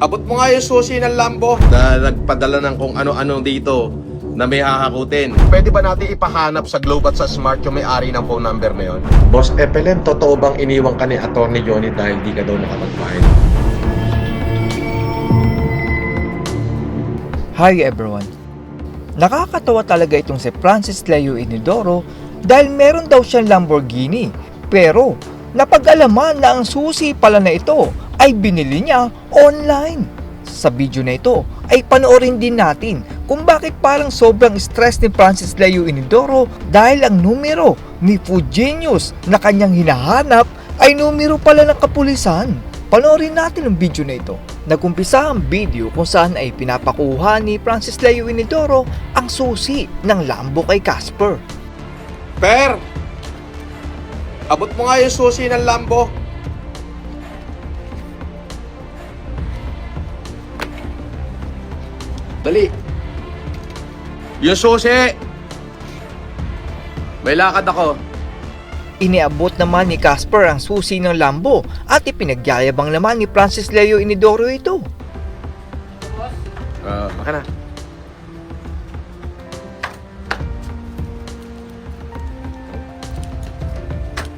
Abot mo nga yung susi ng Lambo na nagpadala ng kung ano-ano dito na may hahakutin. Pwede ba natin ipahanap sa Globe at sa Smart yung may-ari ng phone number na yun? Boss Epelem, totoo bang iniwang ka ni Atty. Johnny dahil di ka daw nakapag-file? Hi everyone! Nakakatawa talaga itong si Francis Leo Inidoro dahil meron daw siyang Lamborghini pero napag-alaman na ang susi pala na ito ay binili niya online. Sa video na ito ay panoorin din natin kung bakit parang sobrang stress ni Francis Leo Inidoro dahil ang numero ni Fugenius na kanyang hinahanap ay numero pala ng kapulisan. Panoorin natin ang video na ito. Nagumpisa ang video kung saan ay pinapakuha ni Francis Leo Inidoro ang susi ng Lambo kay Casper. Per! Abot mo nga yung susi ng Lambo. Dali. Yung susi! May lakad ako. Iniabot naman ni Casper ang susi ng Lambo at ipinagyayabang naman ni Francis Leo Inidoro ito. Ah, baka na.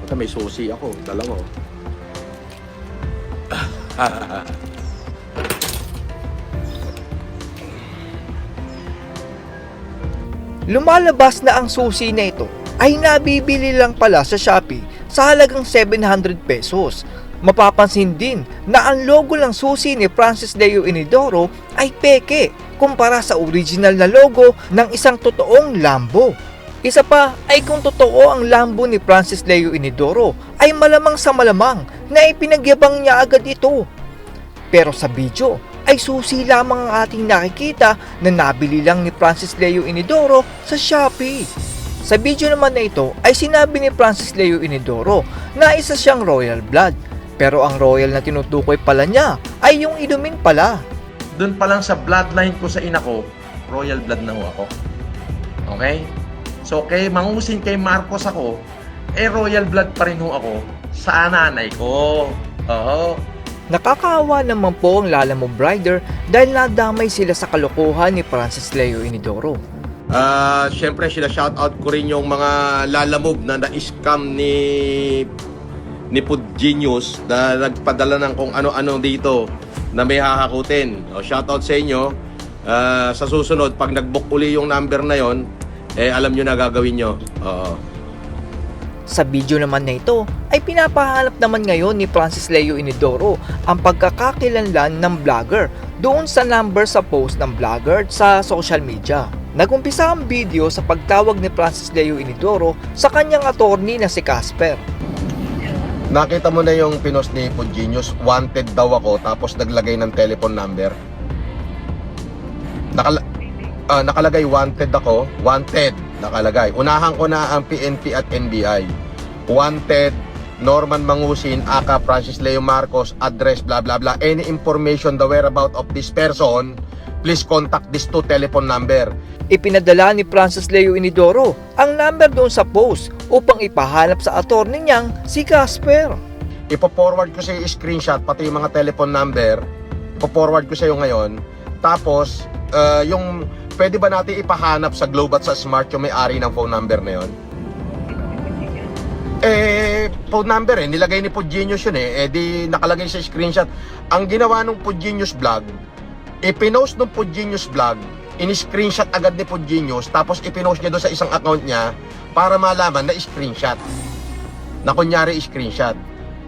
Baka may susi ako, dalawa. Lumalabas na ang susi na ito ay nabibili lang pala sa Shopee sa halagang 700 pesos. Mapapansin din na ang logo ng susi ni Francis Leo Inidoro ay peke kumpara sa original na logo ng isang totoong Lambo. Isa pa ay kung totoo ang Lambo ni Francis Leo Inidoro ay malamang sa malamang na ipinagyabang niya agad ito. Pero sa video ay susi lamang ang ating nakikita na nabili lang ni Francis Leo Inidoro sa Shopee. Sa video naman na ito ay sinabi ni Francis Leo Inidoro na isa siyang royal blood. Pero ang royal na tinutukoy pala niya ay yung inumin pala. Doon pa lang sa bloodline ko sa ina ko, royal blood na ho ako. Okay? So, kay mangusin kay Marcos ako, eh royal blood pa rin ho ako sa nanay ko. Oo. Nakakaawa naman po ang Lala Mo Brider dahil nadamay sila sa kalokohan ni Francis Leo Inidoro. Ah, syempre sila shoutout ko rin yung mga lalamove na na-scam ni ni Food Genius na nagpadala ng kung ano-ano dito na may hahakutin. O, shoutout sa inyo. Ah, sa susunod, pag nag-book uli yung number na yon, eh alam nyo na gagawin nyo. Oo. Sa video naman na ito ay pinapahanap naman ngayon ni Francis Leo Inidoro ang pagkakakilanlan ng vlogger doon sa number sa post ng vlogger sa social media. Nagumpisa ang video sa pagtawag ni Francis Leo Inidoro sa kanyang attorney na si Casper. Nakita mo na yung pinost ni Genius, wanted daw ako tapos naglagay ng telephone number. Nakala ah, nakalagay wanted ako, wanted nakalagay. Unahan ko na ang PNP at NBI. Wanted Norman Mangusin, aka Francis Leo Marcos, address blah blah blah. Any information the whereabout of this person, please contact this two telephone number. Ipinadala ni Francis Leo Inidoro ang number doon sa post upang ipahanap sa attorney niyang si Casper. Ipo-forward ko sa iyo screenshot pati yung mga telephone number. Ipo-forward ko sa iyo ngayon. Tapos uh, yung pwede ba natin ipahanap sa Globe at sa Smart yung may-ari ng phone number na yon? Eh, phone number eh, nilagay ni Pugenius yun eh, eh di nakalagay sa screenshot. Ang ginawa ng Pugenius vlog, ipinost ng Pugenius vlog, in-screenshot agad ni Pugenius, tapos ipinost niya doon sa isang account niya para malaman na screenshot. Na kunyari screenshot.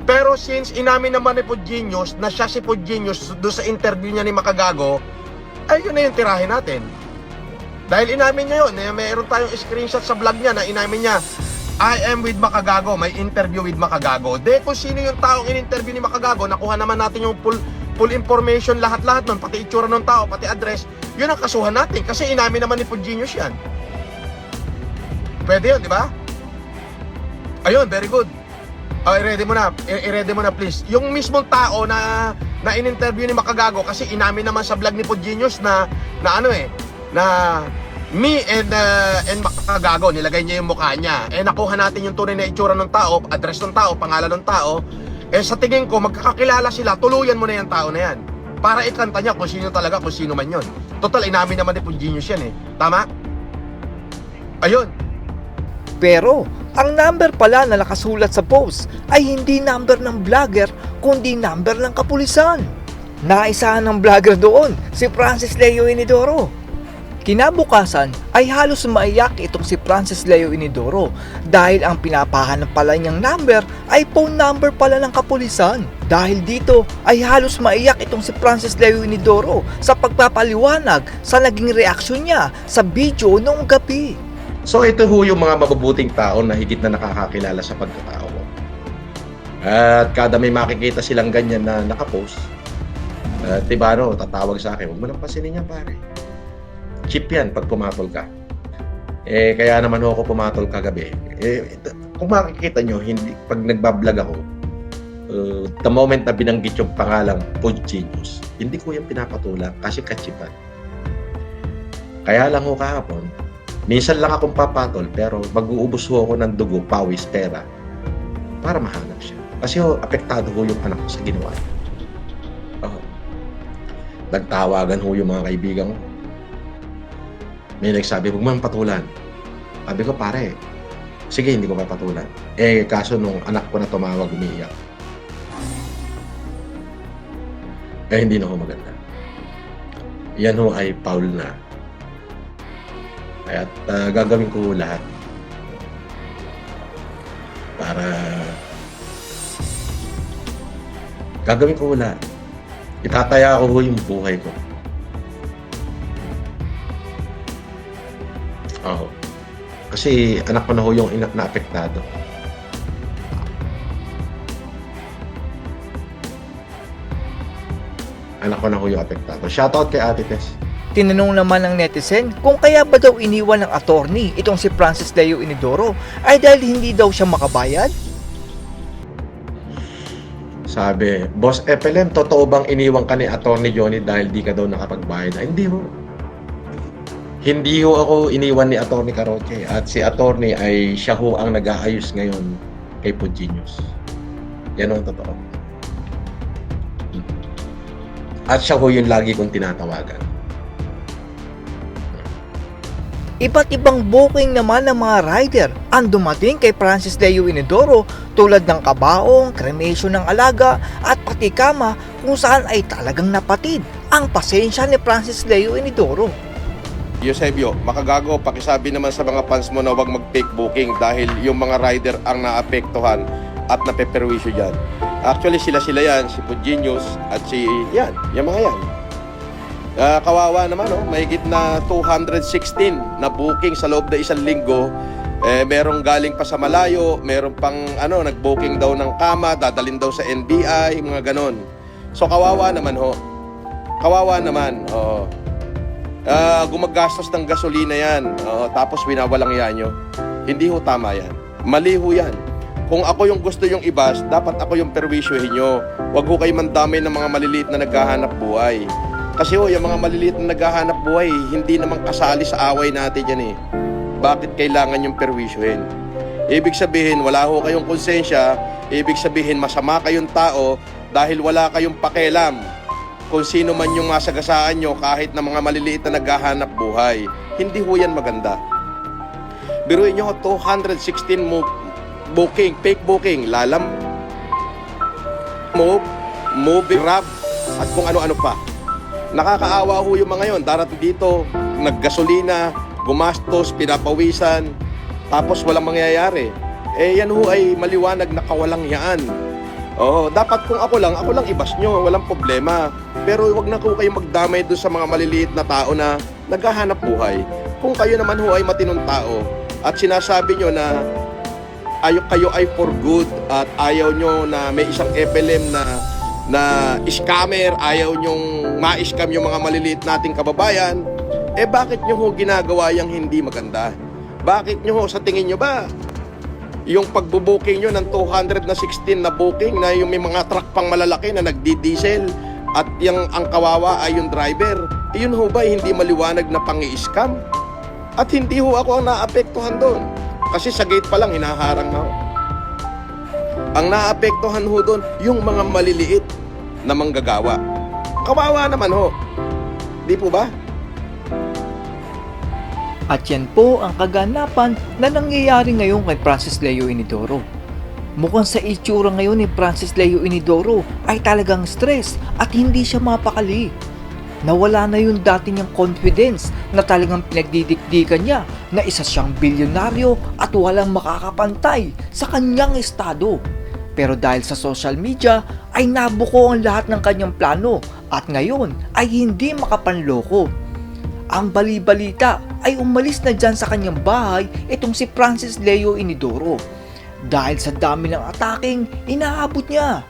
Pero since inamin naman ni Pugenius na siya si Pugenius doon sa interview niya ni Makagago, ay yun na yung tirahin natin. Dahil inamin niya yun, eh, mayroon tayong screenshot sa vlog niya na inamin niya, I am with Makagago, may interview with Makagago. De kung sino yung taong in-interview ni Makagago, nakuha naman natin yung full, full information lahat-lahat nun, pati itsura ng tao, pati address, yun ang kasuhan natin kasi inamin naman ni Pugenius yan. Pwede yun, di ba? Ayun, very good. Oh, i-ready mo na. I-ready mo na please. Yung mismong tao na na in-interview ni Makagago kasi inamin naman sa vlog ni Pugenius na na ano eh, na me and uh, and Makagago nilagay niya yung mukha niya. Eh nakuha natin yung tunay na itsura ng tao, address ng tao, pangalan ng tao. Eh sa tingin ko magkakakilala sila, tuluyan mo na yung tao na yan. para ikanta niya kung sino talaga, kung sino man yon. Total, inamin naman ni Puginius yan eh. Tama? Ayun. Pero, ang number pala na nakasulat sa post ay hindi number ng vlogger kundi number ng kapulisan. Naisahan ng vlogger doon, si Francis Leo Inidoro. Kinabukasan ay halos maiyak itong si Francis Leo Inidoro dahil ang pinapahanap pala niyang number ay phone number pala ng kapulisan. Dahil dito ay halos maiyak itong si Francis Leo Inidoro sa pagpapaliwanag sa naging reaksyon niya sa video noong gabi. So ito ho yung mga mabubuting tao na higit na nakakakilala sa pagkatao mo. At kada may makikita silang ganyan na nakapost, at diba no, tatawag sa akin, huwag mo nang pasinin yan pare. Chip yan pag pumatol ka. Eh, kaya naman ho ako pumatol kagabi. Eh, kung makikita nyo, hindi, pag nagbablog ako, uh, the moment na binanggit yung pangalang Pod Genius, hindi ko yan pinapatulang kasi kachipan. Kaya lang ho kahapon, Minsan lang akong papatol pero mag-uubos ho ako ng dugo, pawis, pera para mahanap siya. Kasi ho, apektado ho yung anak ko sa ginawa niya. Oo. Nagtawagan ho yung mga kaibigan ko. May nagsabi, huwag mo patulan. Sabi ko, pare, sige, hindi ko papatulan. Eh, kaso nung anak ko na tumawag, umiiyak. Eh, hindi na ho maganda. Yan ho ay foul na. Kaya uh, gagawin ko lahat para gagawin ko lahat. Itataya ko yung buhay ko. Oo. Kasi anak ko na ho yung ina- na-apektado. Anak ko na ho yung apektado. Shoutout kay Ate Tess. Tinanong naman ng netizen kung kaya ba daw iniwan ng attorney itong si Francis Leo Inidoro ay dahil hindi daw siya makabayad? Sabi, Boss FLM, totoo bang iniwan ka ni Attorney Johnny dahil di ka daw nakapagbayad? Ay, hindi ho. Hindi ho ako iniwan ni Attorney Caroche. At si Attorney ay siya ho ang nag-aayos ngayon kay Puginius. Yan ang totoo. At siya ho yung lagi kong tinatawagan. Iba't ibang booking naman ng mga rider ang dumating kay Francis Leo Inidoro tulad ng kabaong, cremation ng alaga at pati kama kung saan ay talagang napatid ang pasensya ni Francis Leo Inidoro. Eusebio, makagago, pakisabi naman sa mga fans mo na huwag mag-fake booking dahil yung mga rider ang naapektuhan at napeperwisyo dyan. Actually, sila-sila yan, si Puginius at si, yan, yung mga yan. Ah, kawawa naman, oh, mahigit na 216 na booking sa loob na isang linggo. Eh, merong galing pa sa malayo, meron pang ano, nag-booking daw ng kama, dadalin daw sa NBI, mga ganon. So, kawawa naman, ho. Kawawa naman, oo. Ah, gumagastos ng gasolina yan. Oo, tapos winawalang yan nyo. Hindi ho tama yan. Mali ho yan. Kung ako yung gusto yung ibas, dapat ako yung perwisyohin nyo. Huwag ho kayo mandamay ng mga maliliit na naghahanap buhay. Kasi ho, yung mga maliliit na naghahanap buhay, hindi naman kasali sa away natin yan eh. Bakit kailangan yung perwisyohin? Ibig sabihin, wala ho kayong konsensya, ibig sabihin, masama kayong tao dahil wala kayong pakialam kung sino man yung masagasaan nyo kahit na mga maliliit na naghahanap buhay. Hindi ho yan maganda. Biruin nyo, 216 mo booking, fake booking, lalam, move, movie, grab, at kung ano-ano pa. Nakakaawa ho yung mga yon. Darating dito, naggasolina, gumastos, pinapawisan, tapos walang mangyayari. Eh yan ho ay maliwanag na kawalang yaan. Oo, dapat kung ako lang, ako lang ibas nyo, walang problema. Pero wag na ko kayo magdamay doon sa mga maliliit na tao na naghahanap buhay. Kung kayo naman ho ay matinong tao at sinasabi nyo na ayo kayo ay for good at ayaw nyo na may isang FLM na na scammer, ayaw nyong ma-scam yung mga maliliit nating kababayan, eh bakit nyo ho ginagawa yung hindi maganda? Bakit nyo ho sa tingin nyo ba yung pagbubuking nyo ng 216 na booking na yung may mga truck pang malalaki na nagdi-diesel at yung ang kawawa ay yung driver, yun ho ba hindi maliwanag na pangi-scam? At hindi ho ako ang naapektuhan doon. Kasi sa gate pa lang hinaharang na. Ang naapektuhan ho doon, yung mga maliliit na manggagawa. Kawawa naman ho. Di po ba? At yan po ang kaganapan na nangyayari ngayon kay Francis Leo Inidoro. Mukhang sa itsura ngayon ni Francis Leo Inidoro ay talagang stress at hindi siya mapakali. Nawala na yung dati niyang confidence na talagang pinagdidikdikan niya na isa siyang bilyonaryo at walang makakapantay sa kanyang estado. Pero dahil sa social media ay nabuko ang lahat ng kanyang plano at ngayon ay hindi makapanloko. Ang bali-balita ay umalis na dyan sa kanyang bahay itong si Francis Leo Inidoro dahil sa dami ng ataking inaabot niya.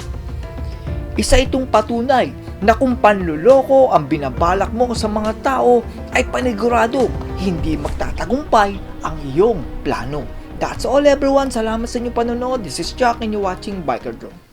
Isa itong patunay na kung panluloko ang binabalak mo sa mga tao ay paniguradong hindi magtatagumpay ang iyong plano. That's all everyone. Salamat sa inyong panonood. This is Jack and you're watching Biker Drone.